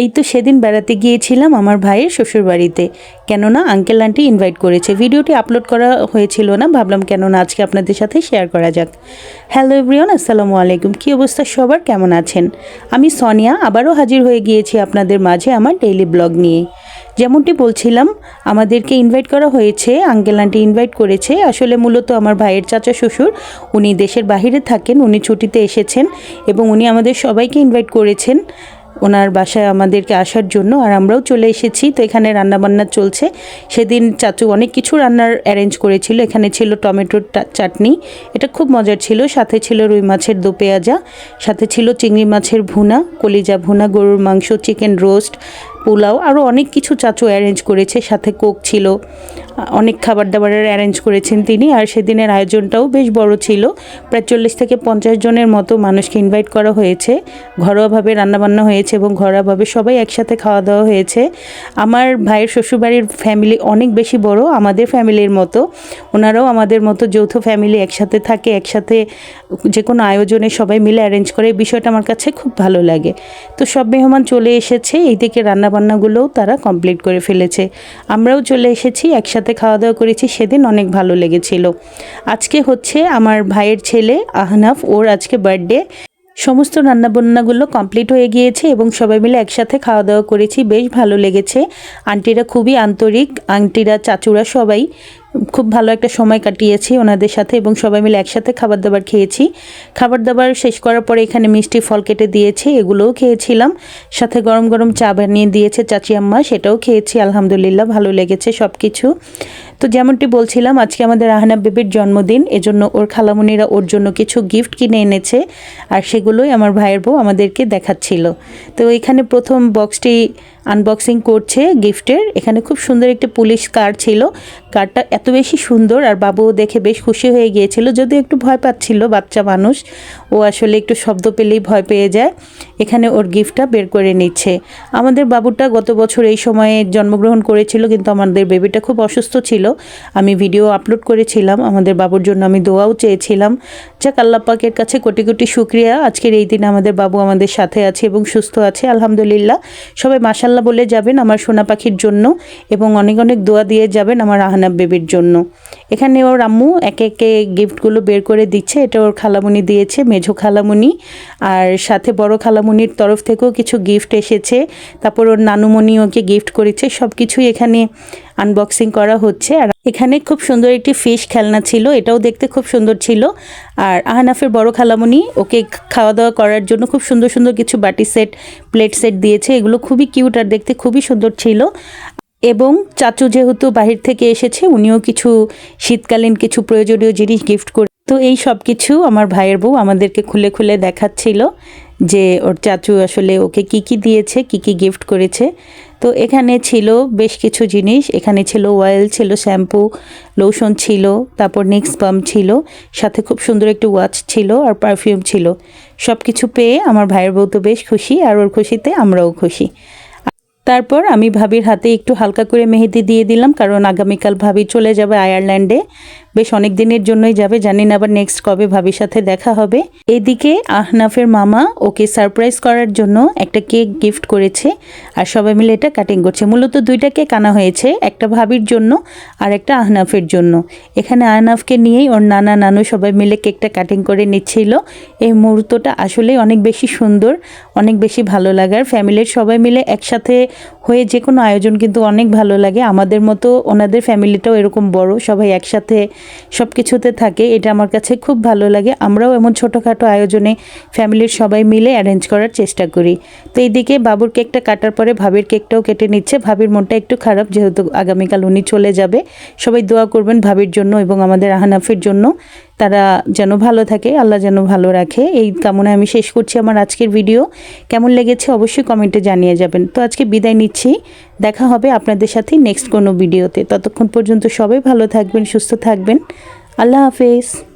এই তো সেদিন বেড়াতে গিয়েছিলাম আমার ভাইয়ের শ্বশুর বাড়িতে কেননা আঙ্কেল আন্টি ইনভাইট করেছে। ভিডিওটি আপলোড করা হয়েছিল না। ভাবলাম কেননা আজকে আপনাদের সাথে শেয়ার করা যাক। হ্যালো এভরিওয়ান আসসালামু আলাইকুম। কী অবস্থা সবার? কেমন আছেন? আমি সোনিয়া। আবারও হাজির হয়ে গিয়েছি আপনাদের মাঝে আমার ডেইলি ব্লগ নিয়ে। যেমনটি বলছিলাম, আমাদেরকে ইনভাইট করা হয়েছে আঙ্কেল আন্টি ইনভাইট করেছে। আসলে মূলত আমার ভাইয়ের চাচা শ্বশুর, উনি দেশের বাইরে থাকেন, উনি ছুটিতে এসেছেন এবং উনি আমাদের সবাইকে ইনভাইট করেছেন। ওনার বাসায় আমাদেরকে আসার জন্য আর আমরাও চলে এসেছি। তো এখানে রান্নাবান্না চলছে। সেদিন চাচু অনেক কিছু রান্নার অ্যারেঞ্জ করেছিল। এখানে ছিল টমেটোর চাটনি। এটা খুব মজার ছিল। সাথে ছিল রুই মাছের দো পেঁয়াজা। সাথে ছিল চিংড়ি মাছের ভুনা, কলিজা ভুনা, গরুর মাংস চিকেন রোস্ট পোলাও আরও অনেক কিছু চাচু অ্যারেঞ্জ করেছে, সাথে কোক ছিল, অনেক খাবার দাবারের অ্যারেঞ্জ করেছেন তিনি, আর সেদিনের আয়োজনটাও বেশ বড় ছিল। প্রায় চল্লিশ থেকে পঞ্চাশ জনের মতো মানুষকে ইনভাইট করা হয়েছে। ঘরোয়াভাবে রান্নাবান্না হয়েছে এবং ঘরোয়াভাবে সবাই একসাথে খাওয়া দাওয়া হয়েছে। আমার ভাইয়ের শ্বশুরবাড়ির ফ্যামিলি অনেক বেশি বড়, আমাদের ফ্যামিলির মতো। ওনারাও আমাদের মতো যৌথ ফ্যামিলি একসাথে থাকে, একসাথে যে কোনো আয়োজনে সবাই মিলে অ্যারেঞ্জ করে। এই বিষয়টা আমার কাছে খুব ভালো লাগে। তো সব মেহমান চলে এসেছে এই থেকে রান্নাবান্নাগুলোও তারা কমপ্লিট করে ফেলেছে। আমরাও চলে এসেছি, একসাথে খাওয়া দাওয়া করেছি, সেদিন অনেক ভালো লেগেছিল। আজকে হচ্ছে আমার ভাইয়ের ছেলে আহনাফ, ওর আজকে বার্থডে সমস্ত রান্নাবান্নাগুলো কমপ্লিট হয়ে গিয়েছে এবং সবাই মিলে একসাথে খাওয়া দাওয়া করেছি, বেশ ভালো লেগেছে। আন্টিরা খুবই আন্তরিক, আন্টিরা, চাচুরা সবাই। খুব ভালো একটা সময় কাটিয়েছি ওনাদের সাথে এবং সবাই মিলে একসাথে খাবার দাবার খেয়েছি। খাবার দাবার শেষ করার পরে এখানে মিষ্টি ফল কেটে দিয়েছে, এগুলোও খেয়েছিলাম। সাথে গরম গরম চা বানিয়ে দিয়েছে চাচি আম্মা, সেটাও খেয়েছি, আলহামদুলিল্লাহ ভালো লেগেছে সব কিছু তো যেমনটি বলছিলাম, আজকে আমাদের আহনা বেবির জন্মদিন, এজন্য ওর খালামুনিরা ওর জন্য কিছু গিফট কিনে এনেছে আর সেগুলোই আমার ভাইয়ের বউ আমাদেরকে দেখাচ্ছিল। তো এখানে প্রথম বক্সটি আনবক্সিং করছে গিফটের। এখানে খুব সুন্দর একটি পুলিশ কার ছিল। কারটা এত বেশি সুন্দর আর বাবু দেখে বেশ খুশি হয়ে গিয়েছিল। যদিও একটু ভয় পাচ্ছিল বাচ্চা মানুষ। ও আসলে একটু শব্দ পেলেই ভয় পেয়ে যায়। এখানে ওর গিফটটা বের করে নিচ্ছে। আমাদের বাবুটা গত বছর এই সময়ে জন্মগ্রহণ করেছিল, কিন্তু আমাদের বেবিটা খুব অসুস্থ ছিল। আমি ভিডিও আপলোড করেছিলাম, আমাদের বাবুর জন্য আমি দোয়াও চেয়েছিলাম। যাক, আল্লাহ পাকের কাছে কোটি কোটি শুক্রিয়া। আজকের এই দিনে আমাদের বাবু আমাদের সাথে আছে এবং সুস্থ আছে, আলহামদুলিল্লাহ। সবাই মাসাল্লাহ বলে যাবেন আমার সোনা পাখির জন্য এবং অনেক অনেক দোয়া দিয়ে যাবেন আমার আহনাব বেবির জন্য। এখানে ওর আম্মু একে একে গিফটগুলো বের করে দিচ্ছে। এটা ওর খালামুনি দিয়েছে, মেঝো খালামুনি। আর সাথে বড় খালামুনির তরফ থেকেও কিছু গিফট এসেছে। তারপর ওর নানুমণি ওকে গিফট করেছে। সব কিছুই এখানে আনবক্সিং করা হচ্ছে। আর এখানে খুব সুন্দর একটি ফিশ খেলনা ছিল। এটাও দেখতে খুব সুন্দর ছিল। আর আহনাফের বড় খালামুনি ওকে খাওয়া দাওয়া করার জন্য খুব সুন্দর সুন্দর কিছু বাটি সেট প্লেট সেট দিয়েছে। এগুলো খুবই কিউট আর দেখতে খুবই সুন্দর ছিল। এবং চাচু যেহেতু বাহির থেকে এসেছে, উনিও কিছু শীতকালীন কিছু প্রয়োজনীয় জিনিস গিফট করে তো এই সব কিছু আমার ভাইয়ের বউ আমাদেরকে খুলে খুলে দেখাচ্ছিল। যে ওর চাচু আসলে ওকে কি কি দিয়েছে, কি কি গিফট করেছে। তো এখানে ছিল বেশ কিছু জিনিস। এখানে ছিল অয়েল ছিল শ্যাম্পু লোশন ছিল, তারপর নেক্সট পাম্প ছিল, সাথে খুব সুন্দর একটি ওয়াচ ছিল আর পারফিউম ছিল। সব কিছু পেয়ে আমার ভাইয়ের বউ তো বেশ খুশি আর ওর খুশিতে আমরাও খুশি। তারপর আমি ভাবির হাতে একটু হালকা করে মেহেদি দিয়ে দিলাম, কারণ আগামীকাল ভাবি চলে যাবে আয়ারল্যান্ডে। বেশ অনেক দিনের জন্যই যাবে, জানি না আবার নেক্সট কবে ভাবির সাথে দেখা হবে। এদিকে আহনাফের মামা ওকে সারপ্রাইজ করার জন্য একটা কেক গিফট করেছে আর সবাই মিলে এটা কাটিং করছে। মূলত দুইটা কেক আনা হয়েছে, একটা ভাবির জন্য আর একটা আহনাফের জন্য। এখানে আহনাফকে নিয়েই ওর নানা নানু সবাই মিলে কেকটা কাটিং করে নিচ্ছিল। এই মুহূর্তটা আসলেই অনেক বেশি সুন্দর, অনেক বেশি ভালো লাগার। ফ্যামিলির সবাই মিলে একসাথে হয়ে যে কোনো আয়োজন কিন্তু অনেক ভালো লাগে। আমাদের মতো ওনাদের ফ্যামিলিটাও এরকম বড়, সবাই একসাথে সব কিছুতে থাকে, এটা আমার কাছে খুব ভালো লাগে। আমরাও এমন ছোটোখাটো আয়োজনে ফ্যামিলির সবাই মিলে অ্যারেঞ্জ করার চেষ্টা করি। তো এইদিকে বাবুর কেকটা কাটার পরে ভাবির কেকটাও কেটে নিচ্ছে। ভাবির মনটা একটু খারাপ, যেহেতু আগামীকাল উনি চলে যাবে। সবাই দোয়া করবেন ভাবির জন্য এবং আমাদের আহানাফের জন্য। তারা যেন ভালো থাকে, আল্লাহ যেন ভালো রাখে। এই কামনায় আমি শেষ করছি আমার আজকের ভিডিও। কেমন লেগেছে অবশ্যই কমেন্টে জানিয়ে যাবেন। তো আজকে বিদায় নিচ্ছি। দেখা হবে আপনাদের সাথে নেক্সট কোনো ভিডিওতে। ততক্ষণ পর্যন্ত সবাই ভালো থাকবেন, সুস্থ থাকবেন। আল্লাহ হাফেজ।